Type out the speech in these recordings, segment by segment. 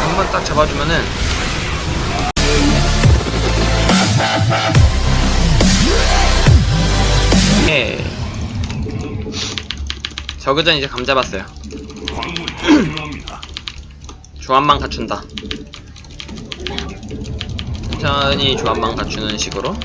한번 딱 잡아주면은 예. 저그전 이제 감 잡았어요. 조합만 갖춘다. 천천히 조합만 갖추는 식으로.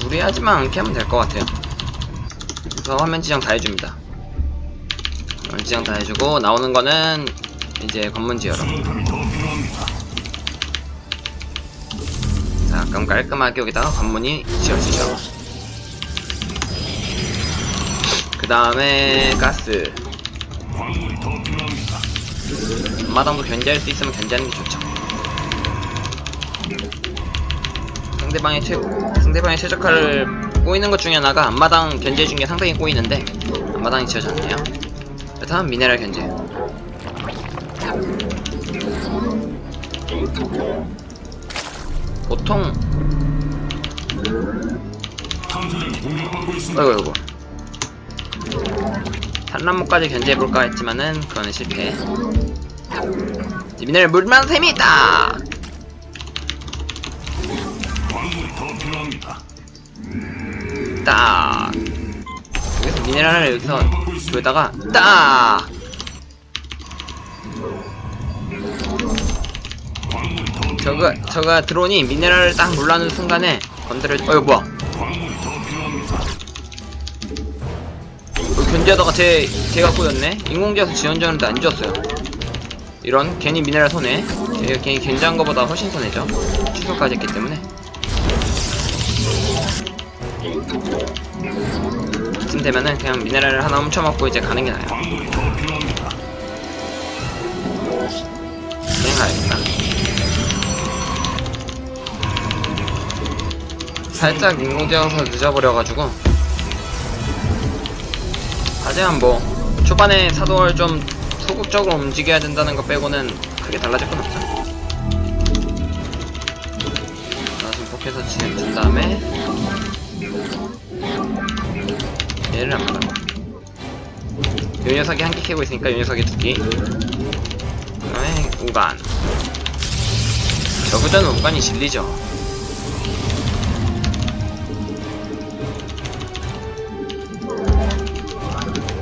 무리하지만 않게 하면 될 것 같아요. 그래서 화면 지정 다 해줍니다. 화면 지정 다 해주고 나오는 거는 이제 관문 지어로. 자, 그럼 깔끔하게 여기다가 관문이 지어지죠. 그 다음에 가스. 마당도 견제할 수 있으면 견제하는 게 좋죠. 상대방의 최 상대방의 최적화를 꼬이는 것 중에 하나가 앞마당 견제 중에 상당히 꼬이는데 앞마당이 지어졌네요. 그 다음 미네랄 견제. 보통 아이고 아이고 산란목까지 견제해볼까 했지만은 그거는 실패 미네랄 물만 셈이 있다 딱. 여기서 미네랄 을 여기서 여기다가 딱. 저거 저가 드론이 미네랄을 딱 눌러는 순간에 건드려 어이 뭐야? 어, 견제하다가 제 제가 꼬였네? 인공지어서 지원자는데 안 지었어요. 이런 괜히 미네랄 손해. 제가 괜히 견제한 거보다 훨씬 손해죠. 취소까지 했기 때문에 이쯤 되면은 그냥 미네랄을 하나 훔쳐먹고 이제 가는 게 나아요. 그냥 가야겠다. 살짝 인공지어서 늦어버려가지고. 하지만 뭐 초반에 사도를 좀 소극적으로 움직여야 된다는 거 빼고는 크게 달라질 건 없죠. 자 증폭해서 진행 준 다음에 안 받아 요 녀석이 한 개 캐고 있으니까 요 녀석이 두개 그 다음에 우간. 저그전 우간이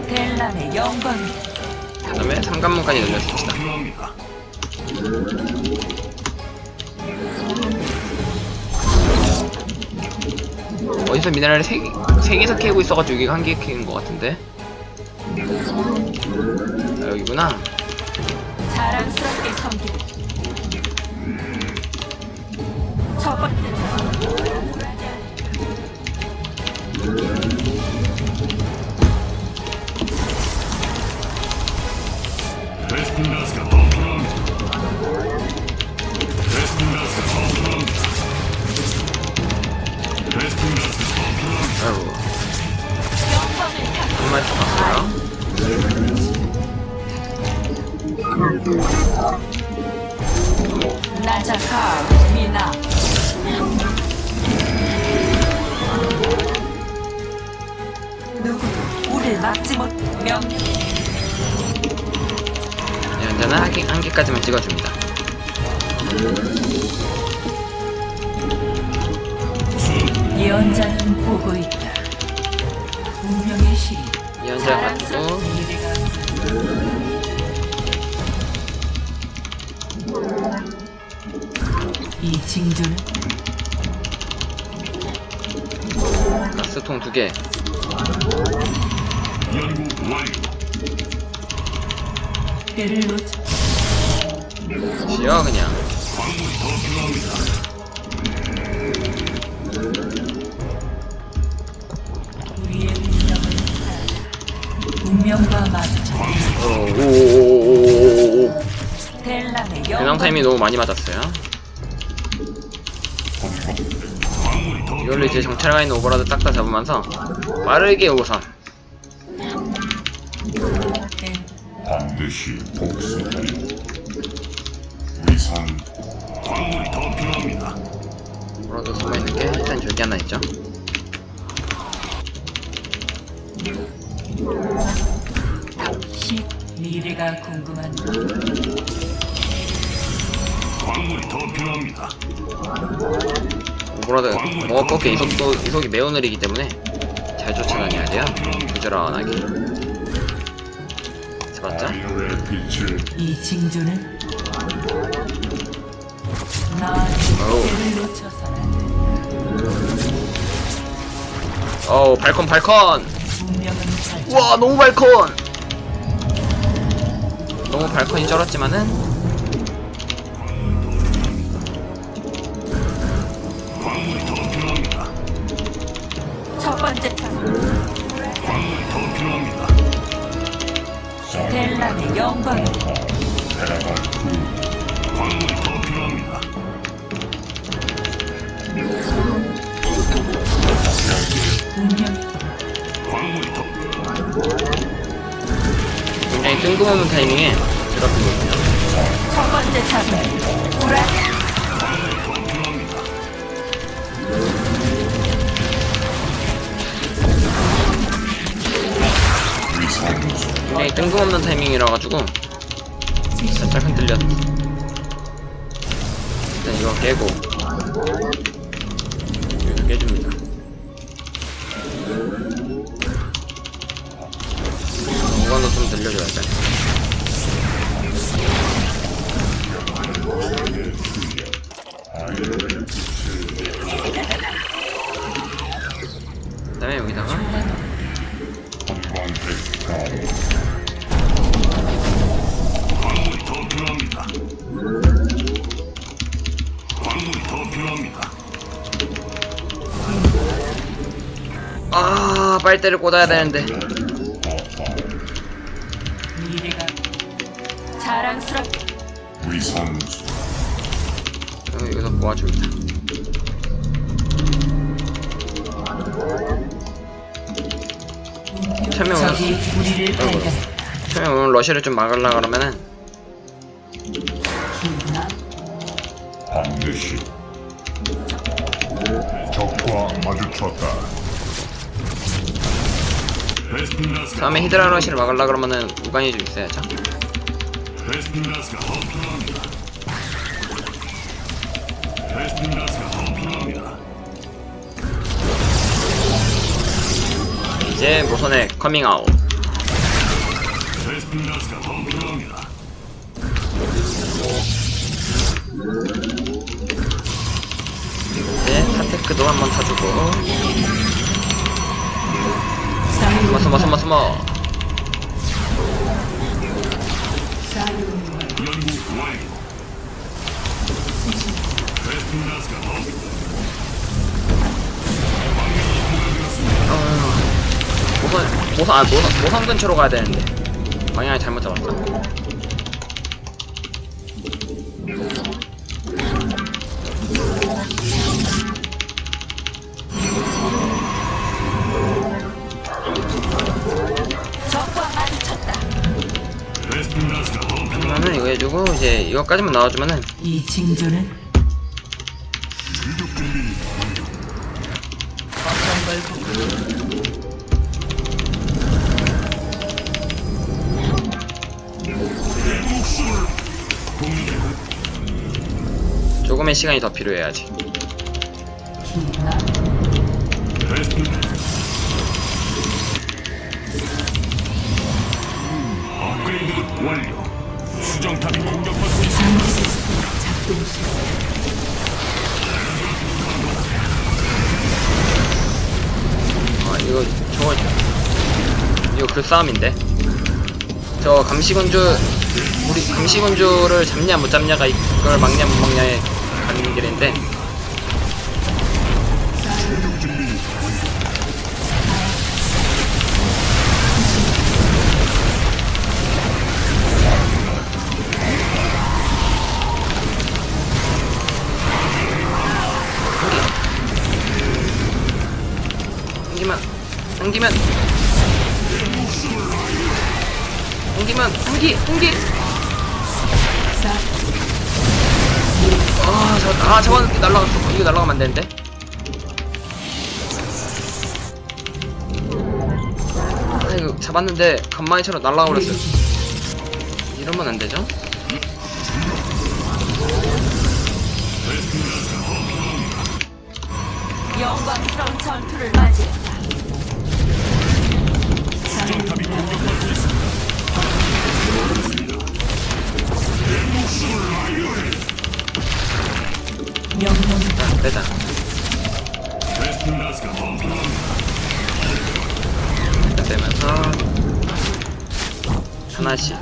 델람의 영광이 그 다음에 삼관문까지 늘려줍시다 어디서 미네랄을 세, 세 개서 캐고 있어가지고 여기가 한 개 캐는 것 같은데? 아, 여기구나. 자랑스럽게 섬기는 첫 번째 아이고. 마리 죽었어요? 나자카 미나. 누구도 우릴 막지 못 명령 연자는 한, 개, 한 개까지만 찍어줍니다 예언자는 보고 있다. 운명의 시 연자 가지고. 미래가 이 징조는? 가스통 두 개. 연구 완료. 때를 놓지 지어 그냥. 광물이 더 필요합니다. 배낭 영광 타임이 너무 많이 맞았어요 이걸로 이제 정찰가 있는 오버라드 딱다 잡으면서 빠르게 우선 반드시 복수하리. 위치 광물이 더 필요합니다. 뭐라도 숨어있는 게 일단 저기 하나 있죠 시 미래가 궁금한 광물이 더 필요합니다. 뭐라도 뭐 꺾게 이속도 이속이 매우 느리기 때문에 잘 쫓아다녀야 돼요. 부지런하게. 잡았죠? 빛을 이 징조는 나 어우. 기회를 놓쳐서는 어우 발컨 발컨! 운명은 우와 너무 발컨 너무 발컨이 쩔었지만은. 첫 번째 타 광물이 더 필요합니다. 영광을 광물이 더 필요합니다. 뜬금없는 타이밍에 괴롭히거든요. 첫 번째 차선. 우라. 굉장히 뜬금없는 타이밍이라 가지고 살짝 흔들렸어 일단 이거 깨고 여기도 깨줍니다. 이거는 좀 들려줘야 돼 빨대를 꽂아야 되는데. 미래가 자랑스럽게 위선수 어, 여기서 모아줍니다. 처음에 오늘 적이 우리를 발견 처음에 오늘 러시를 좀 막으려 그러면은 기나 반드시 적과 마주쳤다 베스핀 가스가 처음에 히드라 러시를 막으려 그러면은 우간이 좀 있어야죠. 이제 모선의 커밍아웃. 이제 타테크도 한번 타주고 완료. 베스핀 가스가 더 모선 모선 아 모선 모선 근처로 가야 되는데 방향을 잘못 잡았어 그러면은 이거 해주고 이제 이거까지만 나와주면은 이 징조는 조금의 시간이 더 필요해야지 업그레이드 완료. 수정탑이 공격받고 있습니다. 아 이거 저거 이거 그 싸움인데 저 감시군주 우리 감시군주를 잡냐 못 잡냐가 이걸 막냐 못 막냐의 가는 길인데 당기면. 당기면. 당기 당기. 사아 잡았는데 날라갔어. 이거 날라가면 안 되는데. 아 이거 잡았는데 간만이처럼 날라가 버렸어요 이러면 안 되죠? 영광스러운 전투를. 수정탑이 빼자 빼면서 하나씩.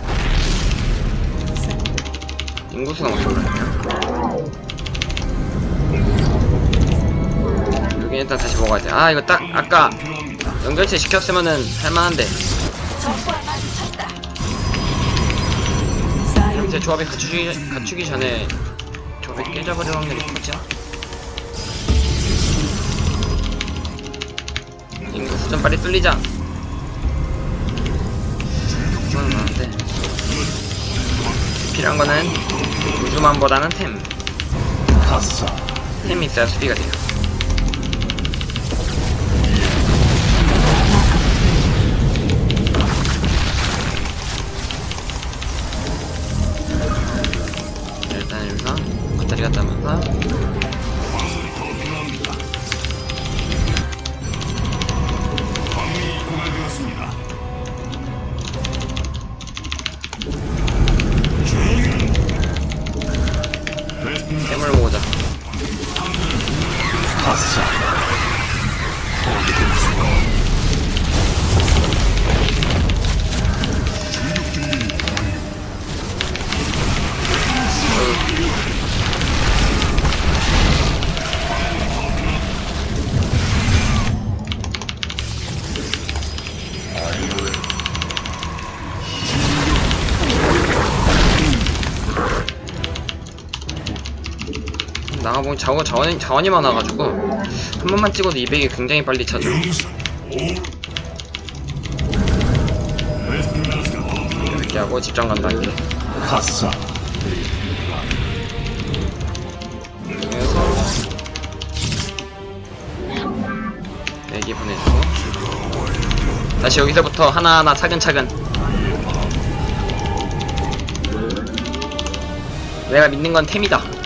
인구수가 엄청 올라요. 여기 일단 다시 먹어야 돼아 이거 딱 아까 연결체 시켰으면은 할만한데. 이제 조합이 갖추기, 갖추기 전에 조합이 깨져버릴 확률이 크죠? 인구수 좀 빨리 뚫리자. 그건 많은데. 필요한 거는 우주만보다는 템. 템이 있어야 수비가 돼요. 일단 여기서 배터리 갖다 면서 나가보니 자원, 자원이, 자원이 많아가지고 한 번만 찍어도 200이 굉장히 빨리 차죠. 이렇게 하고 집중 간다 가사 그래서 내기 보내주고. 다시 여기서부터 하나하나 차근차근. 내가 믿는 건 템이다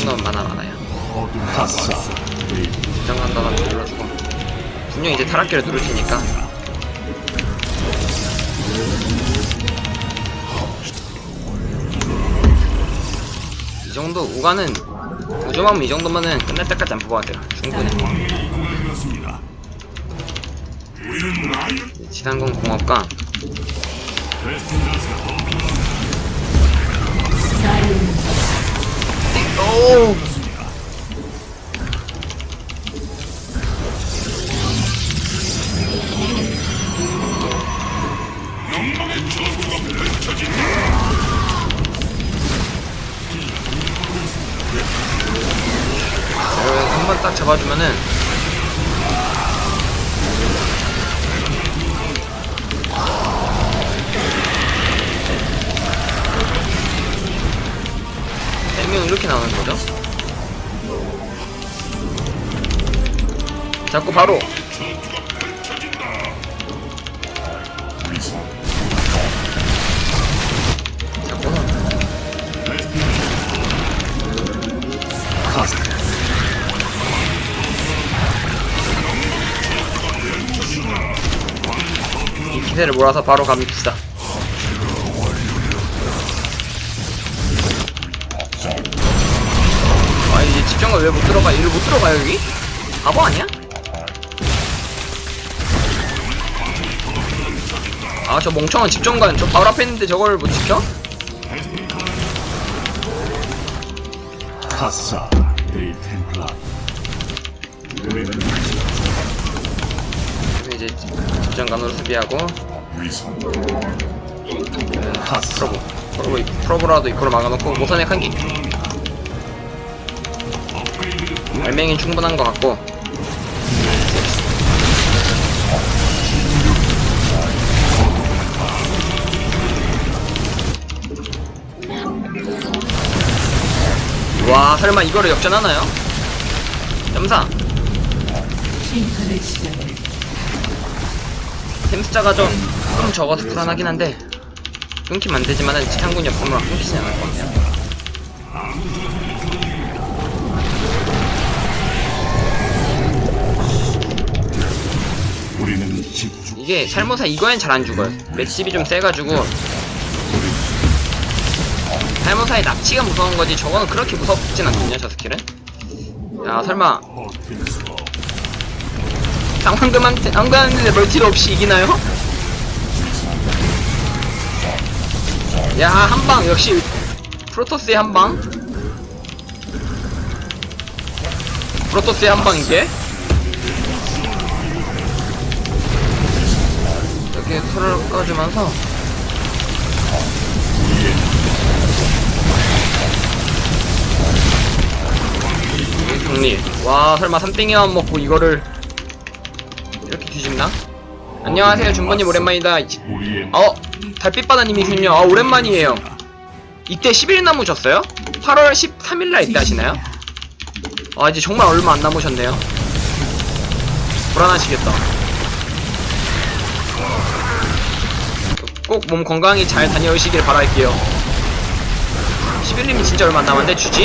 정도면 많아 많아요. 집중 간다가 눌러주고 분명 이제 타락기를 누를 테니까. 이 정도 우가는 우주만이 정도면은 끝날 때까지 안 뽑아도 돼요. 충분히. 지상군 공업과 오 한번 딱 잡아주면은 이렇게 나오는 거죠? 잡고 바로 잡고 이 기세를 몰아서 바로 갑니다. 왜 못 들어가? 이를 못 들어가 여기? 바보 아니야? 아 저 멍청한 집정관 저 바로 앞에 있는데 저걸 못 지켜? 가사 데이 템플라 이제 집정관으로 수비하고 음, 가사 프로브 프로브 프로브라도 이코를 막아놓고 모선의 한기 알맹이 충분한 것 같고. 와 설마 이거를 역전하나요? 점사. 지정해 템스자가 좀, 좀 적어서 불안하긴 한데. 끊기면 안 되지만은 지상군이 없으면 끊기지 않을 것 같아요 이게 살모사 이거엔 잘 안 죽어요. 맷집이 좀 세가지고. 살모사의 납치가 무서운 거지. 저거는 그렇게 무섭진 않거든요 저 스킬은. 야 설마. 상황금한테 한가하는데 멀티도 없이 이기나요? 야 한방. 역시 프로토스의 한방. 프로토스의 한방 이게 소를 꺼주면서. 정리. 와 설마 삼땡이만 먹고 이거를 이렇게 뒤집나? 안녕하세요. 준버님 오랜만이다. 어? 달빛바다님이군요. 아 오랜만이에요. 이때 10일 남으셨어요? 8월 13일날 이때 하시나요? 아 이제 정말 얼마 안 남으셨네요. 불안하시겠다 꼭 몸 건강히 잘 다녀오시길 바랄게요. 11님이 진짜 얼마 안 남았는데 주지